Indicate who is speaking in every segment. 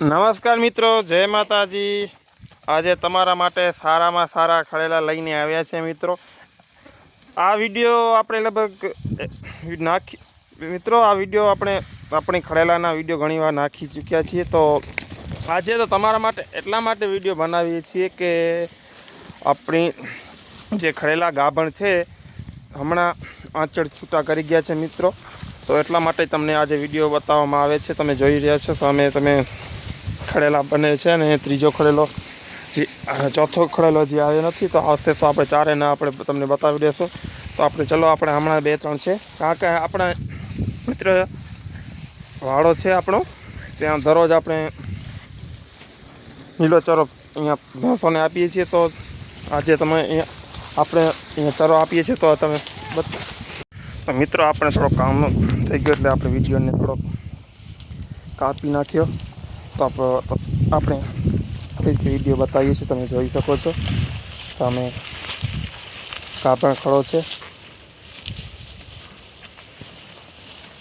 Speaker 1: નમસ્કાર મિત્રો, જય માતાજી. આજે તમારા માટે સારામાં સારા ખડેલા લઈને આવ્યા છે મિત્રો. આ વીડિયો આપણે લગભગ નાખી, મિત્રો, આ વીડિયો આપણે, આપણી ખડેલાના વીડિયો ઘણીવાર નાખી ચૂક્યા છીએ. તો આજે તો તમારા માટે, એટલા માટે વીડિયો બનાવીએ છીએ કે આપણી જે ખડેલા ગાભણ છે, હમણાં આંચળ છૂટા કરી ગયા છે મિત્રો. તો એટલા માટે તમને આજે વીડિયો બતાવવામાં આવે છે. તમે જોઈ રહ્યા છો સામે તમે ખડેલા બને છે અને ત્રીજો ખડેલો જે ચોથો ખડેલો જે આવ્યો નથી, તો આવશે તો આપણે ચારેના આપણે તમને બતાવી દઈશું તો આપણે ચલો, આપણે હમણાં બે ત્રણ છે. કારણ કે આપણા મિત્ર વાડો છે આપણો, ત્યાં દરરોજ આપણે લીલો ચરો અહીંયા ભેંસોને આપીએ છીએ. તો આજે તમે અહીંયા, આપણે અહીંયા ચરો આપીએ છીએ, તો તમે મિત્રો, આપણે થોડો કામનો થઈ ગયો એટલે આપણે વિડીયોને થોડોક કાપી નાખ્યો. તો આપ- આપણે કઈ વીડિયો બતાવીએ છીએ, તમે જોઈ શકો છો. તમે કાપણ ખડો છે.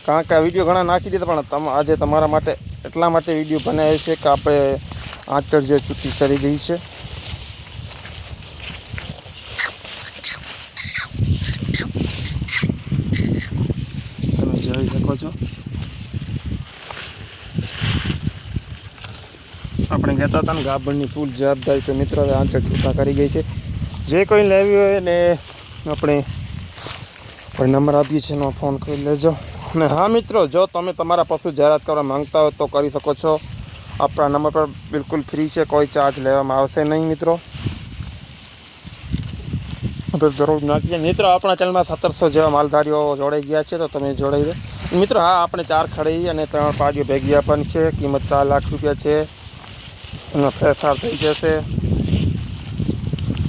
Speaker 1: કારણ કે આ વીડિયો ઘણા નાખી દીધા, પણ તમે, આજે તમારા માટે એટલા માટે વીડિયો બનાવ્યો છે કે આપણે આંચળ જે ચૂકી કરી દઈ છે. તમે જોઈ શકો છો. આપણે કહેતા હતા ને ગાભણની ફૂલ જવાબદારી તો મિત્રો આંચળ છૂટા કરી ગઈ છે. જે કોઈ લેવી હોય ને આપણે કોઈ નંબર આપીએ છીએ એનો ફોન કરી લેજો. અને હા મિત્રો, જો તમે તમારા પશુ જાહેરાત કરવા માંગતા હો તો કરી શકો છો. આપણા નંબર પર બિલકુલ ફ્રી છે, કોઈ ચાર્જ લેવામાં આવશે નહીં મિત્રો. આપણે જરૂર નાખીએ. મિત્રો, આપણા ચેનલમાં સત્તરસો જેવા માલધારીઓ જોડાઈ ગયા છે, તો તમે જોડાઈ દો મિત્રો, હા, આપણે ચાર ખડી અને ત્રણ પાડીઓ ભેગી આપવાની છે. કિંમત ચાર લાખ રૂપિયા છે. એનો ફેરફાર થઈ જશે.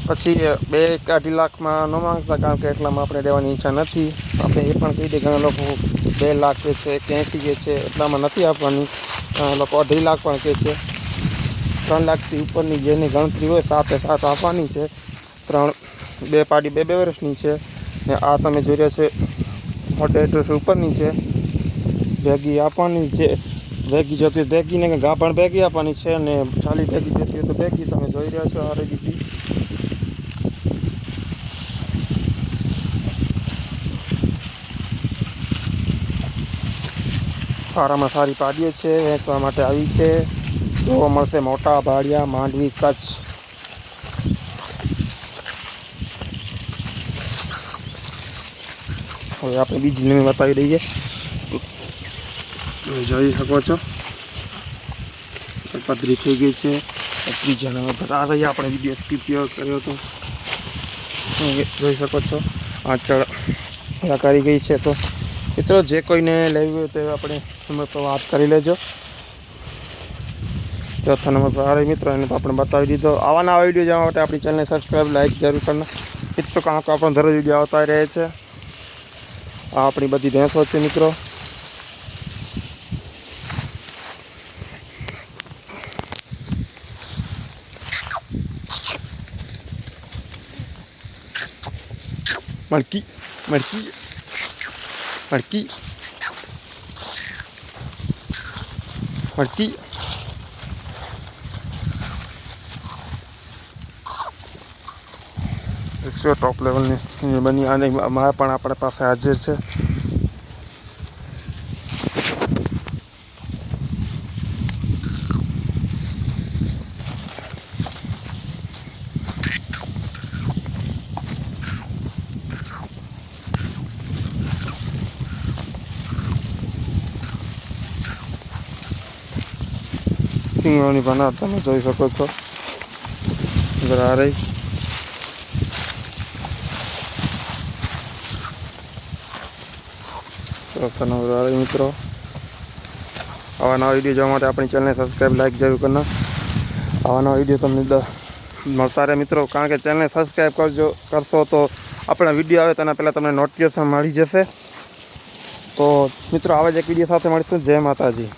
Speaker 1: પછી બે એક અઢી લાખમાં ન માંગતા કારણ કે એટલામાં આપણે દેવાની ઈચ્છા નથી. આપણે એ પણ કહી દઈએ ઘણા લોકો બે લાખ કે છે કે કે છે, એટલામાં નથી આપવાની. લોકો અઢી લાખ પણ કહે છે. ત્રણ લાખથી ઉપરની જેની ગણતરી હોય સાથે સાથ આપવાની છે. ત્રણ બે પાડી બે બે વર્ષની છે. ને આ તમે જોઈ રહ્યા છે એડ્રેસ ઉપરની છે. ભેગી આપવાની છે ભેગી જતી હોય ભેગી ને ગાભણ ભેગી આપવાની છે અને ખાલી ભેગી જતી હોય તો ભેગી તમે જોઈ રહ્યા છો હરેડીથી સારામાં સારી પાડીઓ છે, વેચવા માટે આવી છે. જોવા મળશે મોટા ભાડિયા માંડવી કચ્છ. હવે આપણે બીજી નવી બતાવી દઈએ. જોઈ શકો છો. પધરી થઈ ગઈ છે. ત્રીજા નંબર બધા રહી આપણે વીડિયો સ્કીપ કર્યો હતો. જોઈ શકો છો, આંચળ કરી ગઈ છે તો. મિત્રો, જે કોઈને લેવી હોય તો આપણે નંબર પર વાત કરી લેજો. ચોથા નંબર પર આવે મિત્રો, એને તો આપણે બતાવી દીધો. આવા નવા વીડિયો જવા માટે આપણી ચેનલને સબસ્ક્રાઈબ લાઈક જરૂર કરના મિત્રો, કારણ કે આપણો દરરોજ વીડિયો આવતા રહે છે. આ આપણી બધી ભેંસો છે મિત્રો. મડકી મળકી મળકી મળકી એકસો ટોપ લેવલની બની, અને મારા પણ આપણા પાસે હાજર છે. સિંગોની પાના તમે જોઈ શકો છો. અંદર આ રહી નંબર મિત્રો, આવા નવા વીડિયો જોવા માટે આપણી ચેનલને સબસ્ક્રાઈબ લાઈક જરૂર કરના આવા નવા વીડિયો તમને મળતા રહે મિત્રો, કારણ કે ચેનલને સબસ્ક્રાઈબ કરજો, કરશો તો આપણા વીડિયો આવે તેના પહેલાં તમને નોટિફિકેશન મળી જશે. તો મિત્રો, આવા જ એક વીડિયો સાથે મળીશું. જય માતાજી.